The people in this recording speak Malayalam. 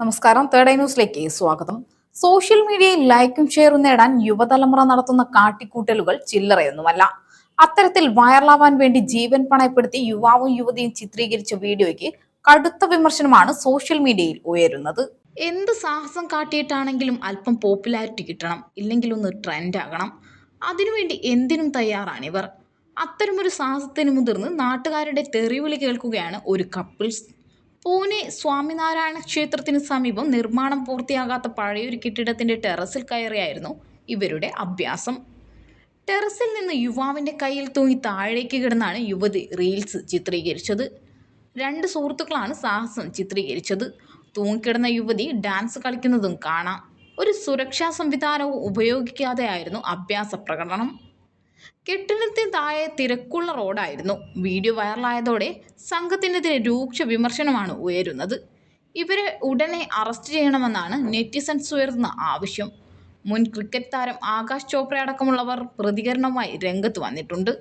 നമസ്കാരം. തേർഡ് ഐ ന്യൂസിലേക്ക് സ്വാഗതം. സോഷ്യൽ മീഡിയയിൽ ലൈക്കും ഷെയറും നേടാൻ യുവതലമുറ നടത്തുന്ന കാട്ടിക്കൂട്ടലുകൾ ചില്ലറയൊന്നുമല്ല. അത്തരത്തിൽ വൈറലാവാൻ വേണ്ടി ജീവൻ പണയപ്പെടുത്തി യുവാവും യുവതിയും ചിത്രീകരിച്ച വീഡിയോയ്ക്ക് കടുത്ത വിമർശനമാണ് സോഷ്യൽ മീഡിയയിൽ ഉയരുന്നത്. എന്ത് സാഹസം കാട്ടിയിട്ടാണെങ്കിലും അല്പം പോപ്പുലാരിറ്റി കിട്ടണം. ഇല്ലെങ്കിൽ ഒന്ന് ട്രെൻഡ് ആകണം. അതിനുവേണ്ടി എന്തിനും തയ്യാറാണിവർ. അത്തരമൊരു സാഹസത്തിന് മുതിർന്ന് നാട്ടുകാരുടെ തെറിവിളി കേൾക്കുകയാണ് ഒരു കപ്പിൾസ് പൂനെ സ്വാമിനാരായണ ക്ഷേത്രത്തിന് സമീപം നിർമ്മാണം പൂർത്തിയാകാത്ത പഴയൊരു കെട്ടിടത്തിന്റെ ടെറസിൽ കയറിയായിരുന്നു ഇവരുടെ അഭ്യാസം. ടെറസിൽ നിന്ന് യുവാവിന്റെ കയ്യിൽ തൂങ്ങി താഴേക്ക് കിടന്നാണ് യുവതി റീൽസ് ചിത്രീകരിച്ചത്. രണ്ട് സുഹൃത്തുക്കളാണ് സാഹസം ചിത്രീകരിച്ചത്. തൂങ്ങിക്കിടന്ന യുവതി ഡാൻസ് കളിക്കുന്നതും കാണാം. ഒരു സുരക്ഷാ സംവിധാനവും ഉപയോഗിക്കാതെയായിരുന്നു അഭ്യാസ പ്രകടനം. കെട്ടിടത്തിന് താഴെ തിരക്കുള്ള റോഡായിരുന്നു. വീഡിയോ വൈറലായതോടെ സംഘത്തിനെതിരെ രൂക്ഷ വിമർശനമാണ് ഉയരുന്നത്. ഇവരെ ഉടനെ അറസ്റ്റ് ചെയ്യണമെന്നാണ് നെറ്റിസൺസ് ഉയർന്ന ആവശ്യം. മുൻ ക്രിക്കറ്റ് താരം ആകാശ് ചോപ്ര അടക്കമുള്ളവർ പ്രതികരണവുമായി രംഗത്ത് വന്നിട്ടുണ്ട്.